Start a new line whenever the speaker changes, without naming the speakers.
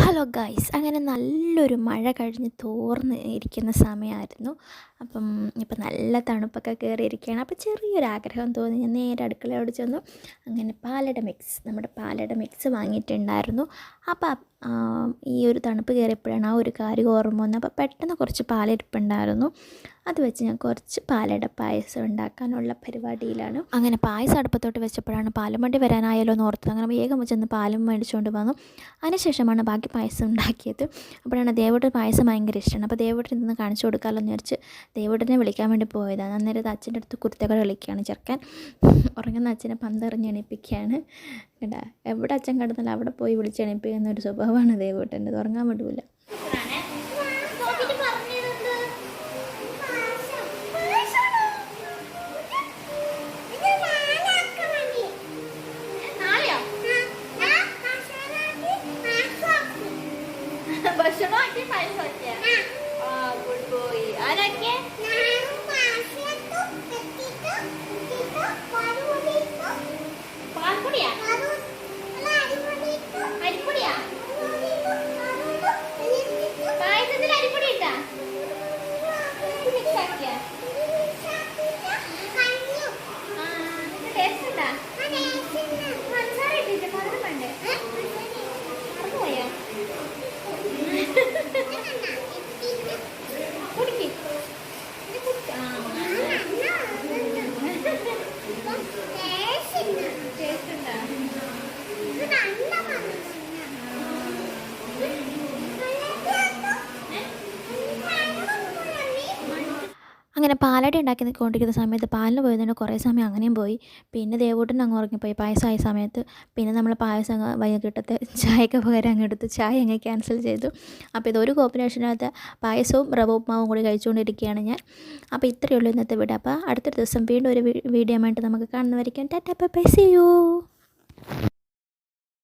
Hello guys അങ്ങനെ നല്ലൊരു മഴ കഴിഞ്ഞ് തോർന്ന് ഇരിക്കുന്ന സമയമായിരുന്നു. അപ്പം ഇപ്പം നല്ല തണുപ്പൊക്കെ കയറിയിരിക്കുകയാണ്. അപ്പോൾ ചെറിയൊരു ആഗ്രഹം തോന്നി. ഞാൻ നേരെ അടുക്കളയോട് ചെന്നു. അങ്ങനെ പാലട മിക്സ് നമ്മുടെ പാലട മിക്സ് വാങ്ങിയിട്ടുണ്ടായിരുന്നു. അപ്പോൾ ഈ ഒരു തണുപ്പ് കയറിയപ്പോഴാണ് ആ ഒരു കാര്യം ഓർമ്മ വന്നത്. അപ്പോൾ പെട്ടെന്ന് കുറച്ച് പാലിരിപ്പുണ്ടായിരുന്നു. അത് വെച്ച് ഞാൻ കുറച്ച് പാലട പായസം ഉണ്ടാക്കാനുള്ള പരിപാടിയിലാണ്. അങ്ങനെ പായസം അടുപ്പത്തോട്ട് വെച്ചപ്പോഴാണ് പാലും വണ്ടി വരാനായാലോ എന്ന് ഓർത്തത്. അങ്ങനെ വേഗം ചെന്ന് പാലും മേടിച്ചുകൊണ്ട് വന്നു. അതിനുശേഷമാണ് ബാക്കി പായസം ഉണ്ടാക്കിയത്. അപ്പോഴാണ് ദേവോട്ട് പായസം ഭയങ്കര ഇഷ്ടമാണ്. അപ്പോൾ ദേവോട്ടിൽ ഇന്ന് കാണിച്ചു കൊടുക്കാമല്ലോ എന്ന് വിചാരിച്ച് ദേവോട്ടിനെ വിളിക്കാൻ വേണ്ടി പോയതാണ്. അന്നേരം അച്ഛന്റെ അടുത്ത് കുരുത്തകൾ കളിക്കുകയാണ് ചെറുക്കൻ. ഉറങ്ങുന്ന അച്ഛനെ പന്തെറിഞ്ഞ് എണീപ്പിക്കുകയാണ്. കേട്ടാ എവിടെ അച്ഛൻ കിടന്നാലും അവിടെ പോയി വിളിച്ച് എണീപ്പിക്കുന്ന ഒരു സ്വഭാവമാണ് ദേവോട്ടന്റെ. ഉറങ്ങാൻ വിടൂല
ഭക്ഷണമാക്കി പൈസ ആ ഗുഡ് ബോയ് ആരൊക്കെ പാൽപ്പൊടിയാ
അങ്ങനെ പാലട ഉണ്ടാക്കി നിൽക്കൊണ്ടിരിക്കുന്ന സമയത്ത് പാലിന് പോയതുകൊണ്ട് കുറേ സമയം അങ്ങനെയും പോയി. പിന്നെ ദേവൂട്ടൻ അങ്ങ് ഉറങ്ങിപ്പോയി പായസമായ സമയത്ത് പിന്നെ നമ്മൾ പായസം അങ്ങ് വൈകിട്ടത്തെ ചായക്ക് പകരം അങ്ങ് എടുത്ത് ചായ അങ്ങ് ക്യാൻസൽ ചെയ്തു. അപ്പോൾ ഇതൊരു കോമ്പിനേഷനകത്ത് പായസവും റവ ഉപ്മാവും കൂടി കഴിച്ചുകൊണ്ടിരിക്കുകയാണ് ഞാൻ. അപ്പോൾ ഇത്രയേ ഉള്ളൂ ഇന്നത്തെ വീട് അപ്പോൾ അടുത്ത ദിവസം വീണ്ടും ഒരു വീഡിയോ ആയിട്ട് നമുക്ക് കാണുന്നവരിക്കും ടാറ്റാ ബൈ സി യു.